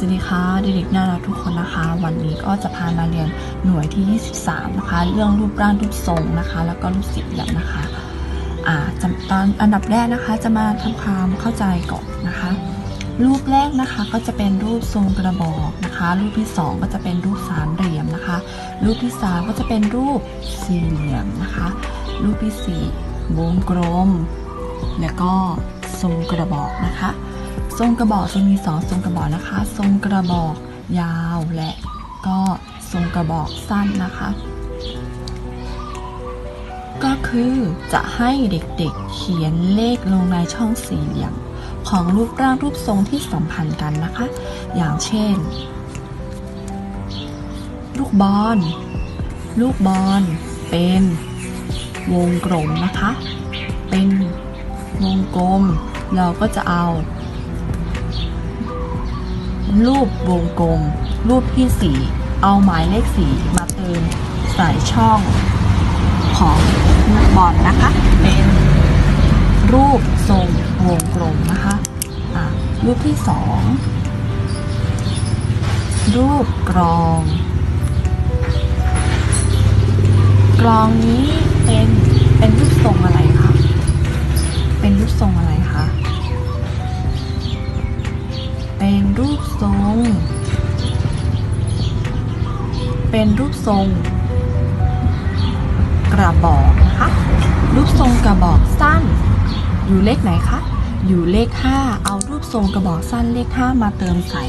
สวัสดีค่ะเด็กๆน่ารักทุกคนนะคะ วันนี้ก็จะพามาเรียนหน่วยที่ 23 นะคะ เรื่องรูปร่างรูปทรงนะคะ แล้วก็รูปสี่เหลี่ยมนะคะอ่าจตอนอันดับแรกนะคะจะมาทำความเข้าใจก่อนนะคะ รูปแรกนะคะก็จะเป็นรูปทรงกระบอกนะคะ รูปที่ 2 ก็จะเป็นรูปสามเหลี่ยมนะคะ รูปที่ 3 ก็จะเป็นรูปสี่เหลี่ยมนะคะ รูปที่4วงกลมแล้วก็ทรงกระบอกนะคะ ทรงกระบอกจะมีสองทรงกระบอกนะคะ ทรงกระบอกยาวและก็ทรงกระบอกสั้นนะคะ ก็คือจะให้เด็กๆเขียนเลขลงในช่องสี่เหลี่ยมของรูปร่างรูปทรงที่สัมพันธ์กันนะคะ อย่างเช่น ลูกบอล ลูกบอลเป็นวงกลมนะคะ เป็นวงกลม เราก็จะเอา รูปวงกลม รูปที่ 4 เอาหมายเลข 4 มาเติมใส่ช่องของลูกบอลนะคะ เป็นรูปทรงวงกลมนะคะอะรูปที่ 2 รูปกรอง กรองนี้เป็นเป็นรูปทรงอะไรคะ เป็นรูปทรงอะไรคะ เป็นรูปทรง เป็นรูปทรง กระบอกนะคะ รูปทรงกระบอกสั้น อยู่เลขไหนคะ อยู่เลข 5 เอารูปทรงกระบอกสั้นเลข 5 มาเติมใส่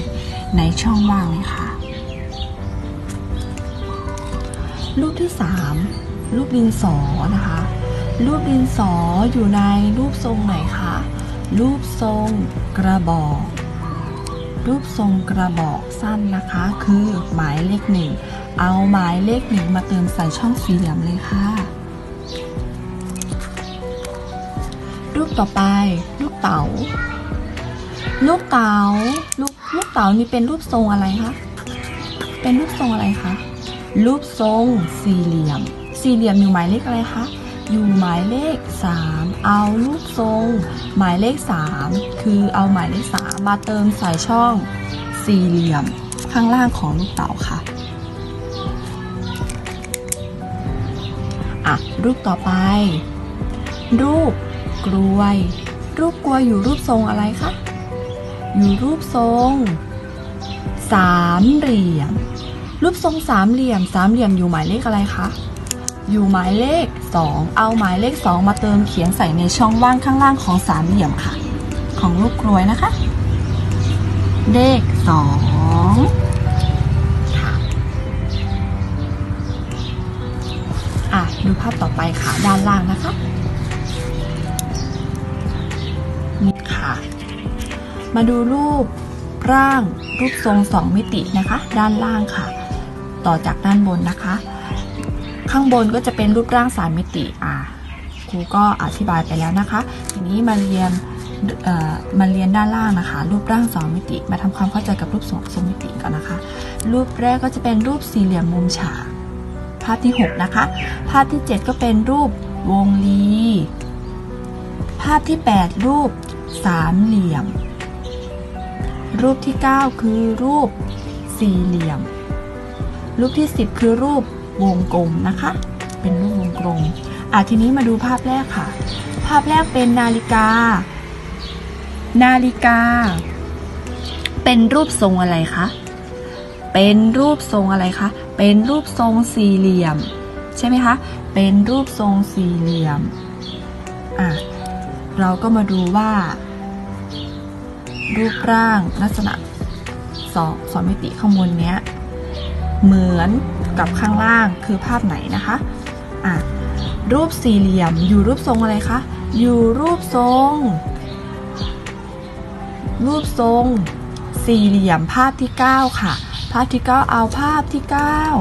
ในช่องว่างเลยค่ะ รูปที่ 3 รูปดินสอนะคะ รูปดินสออยู่ในรูปทรงไหนคะรูปทรงกระบอก รูปทรงกระบอกสั้นนะคะ คือหมายเลขหนึ่งเอาหมายเลขหนึ่งมาเติมใส่ช่องสี่เหลี่ยมเลยค่ะ รูปต่อไป ลูกเต๋าลูกเต๋าลูกลูกเต๋านี่เป็นรูปทรงอะไรคะเป็นรูปทรงอะไรคะรูปทรงสี่เหลี่ยม สี่เหลี่ยมอยู่หมายเลขอะไรคะ อยู่หมายเลข 3 เอารูปทรง หมายเลข 3 คือเอาหมายเลข 3 มาเติมใส่ช่องสี่เหลี่ยมข้างล่างของลูกเต๋าค่ะอะ รูปต่อไป รูปกลวย รูปกลวยอยู่รูปทรงอะไรคะอยู่รูปทรงสามเหลี่ยม รูปทรงสามเหลี่ยม สามเหลี่ยมอยู่หมายเลขอะไรคะ อยู่หมายเลข 2 เอาหมายเลข 2 มาเติมเขียนใส่ในช่องว่างข้างล่างของสามเหลี่ยมค่ะ ของรูปกลวยนะคะ เลข 2 ค่ะ อะ ดูภาพต่อไปค่ะ ด้านล่างนะคะนี่ค่ะ มาดูรูปร่างรูปทรงสองมิตินะคะ ด้านล่างค่ะ ต่อจากด้านบนนะคะ ข้างบนก็จะเป็นรูปร่างสามมิติอ่าครูก็อธิบายไปแล้วนะคะ ทีนี้มาเรียนมาเรียนด้านล่างนะคะ รูปร่างสองมิติ มาทำความเข้าใจกับรูปทรงทรงมิติก่อนนะคะ รูปแรกก็จะเป็นรูปสี่เหลี่ยมมุมฉากภาพที่ 6 นะคะ ภาพที่ 7 ก็เป็นรูปวงรีภาพที่ 8 รูปสามเหลี่ยม รูปที่ 9 คือรูปสี่เหลี่ยม รูปที่ 10 คือรูป วงกลมนะคะ เป็นรูปวงกลมอะทีนี้มาดูภาพแรกค่ะ ภาพแรกเป็นนาฬิกา นาฬิกา เป็นรูปทรงอะไรคะเป็นรูปทรงอะไรคะเป็นรูปทรงสี่เหลี่ยม ใช่ไหมคะเป็นรูปทรงสี่เหลี่ยมอะเราก็มาดูว่า รูปร่างลักษณะสองสองมิติข้างบนเนี้ยเหมือน กับข้างล่างคือภาพไหนนะคะอะรูปสี่เหลี่ยมอยู่รูปทรงอะไรคะอยู่รูปทรง รูปทรง สี่เหลี่ยมภาพที่ 9 ค่ะ ภาพที่ 9 เอาภาพที่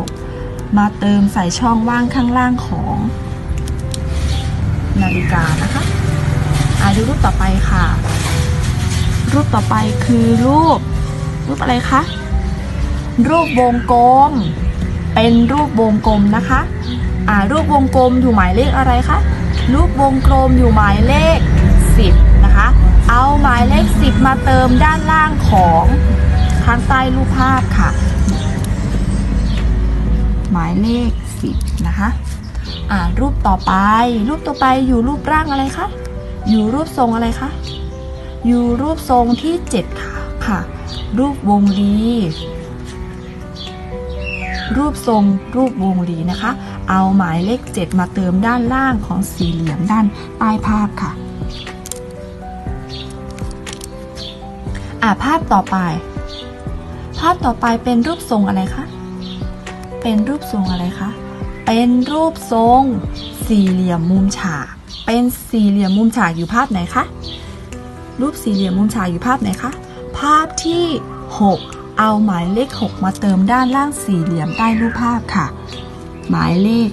9 มาเติมใส่ช่องว่างข้างล่างของนาฬิกานะคะอะดูรูปต่อไปค่ะ รูปต่อไปคือรูป รูปอะไรคะ รูปวงกลม เป็นรูปวงกลมนะคะอ่ารูปวงกลมอยู่หมายเลขอะไรคะรูปวงกลมอยู่หมายเลข 10 นะคะ เอาหมายเลข 10 มาเติมด้านล่างของข้างใต้รูปภาพค่ะ หมายเลขสิบนะคะอ่ารูปต่อไป รูปต่อไปอยู่รูปร่างอะไรคะอยู่รูปทรงอะไรคะอยู่รูปทรงที่ 7 ค่ะค่ะ รูปวงรี รูปทรงรูปวงรีนะคะ เอาหมายเลข 7 มาเติมด้านล่างของสี่เหลี่ยมด้านใต้ภาพค่ะอ่าภาพต่อไป ภาพต่อไปเป็นรูปทรงอะไรคะ เป็นรูปทรงอะไรคะ เป็นรูปทรงสี่เหลี่ยมมุมฉาก เป็นสี่เหลี่ยมมุมฉากอยู่ภาพไหนคะ รูปสี่เหลี่ยมมุมฉากอยู่ภาพไหนคะ ภาพที่ 6 เอาหมายเลข 6 มาเติมด้านล่างสี่เหลี่ยมใต้รูปภาพค่ะ หมายเลข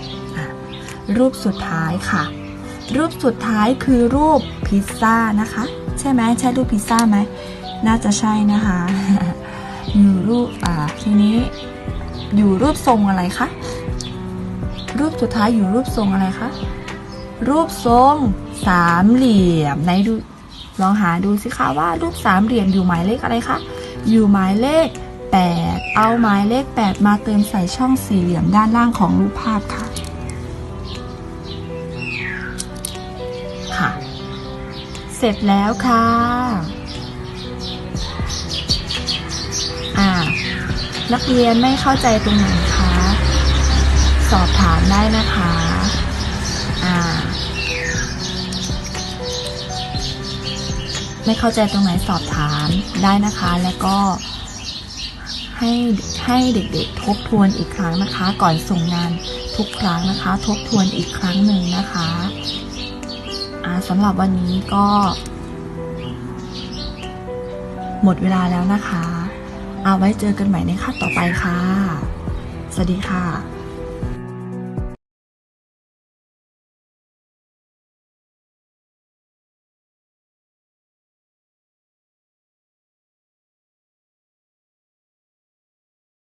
6 รูปสุดท้ายค่ะ รูปสุดท้ายคือรูปพิซซ่านะคะ ใช่ไหมใช่รูปพิซซ่าไหมน่าจะใช่นะคะ อยู่รูปอ่าทีนี้อยู่รูปทรงอะไรคะรูปสุดท้ายอยู่รูปทรงอะไรคะรูปทรงสามเหลี่ยมไหนดู ลองหาดูสิคะว่ารูปสามเหลี่ยมอยู่หมายเลขอะไรคะ อยู่หมายเลข 8 เอาหมายเลข 8 มาเติมใส่ช่องสี่เหลี่ยมด้านล่างของรูปภาพค่ะ ค่ะ เสร็จแล้วค่ะ อ่า นักเรียนไม่เข้าใจตรงไหนคะ สอบถามได้นะคะ ไม่เข้าใจตรงไหนสอบถามได้นะคะ แล้วก็ให้ให้เด็กๆทบทวนอีกครั้งนะคะ ก่อนส่งงานทุกครั้งนะคะ ทบทวนอีกครั้งหนึ่งนะคะสำหรับวันนี้ก็ หมดเวลาแล้วนะคะ เอาไว้เจอกันใหม่ในคาบต่อไปค่ะ สวัสดีค่ะ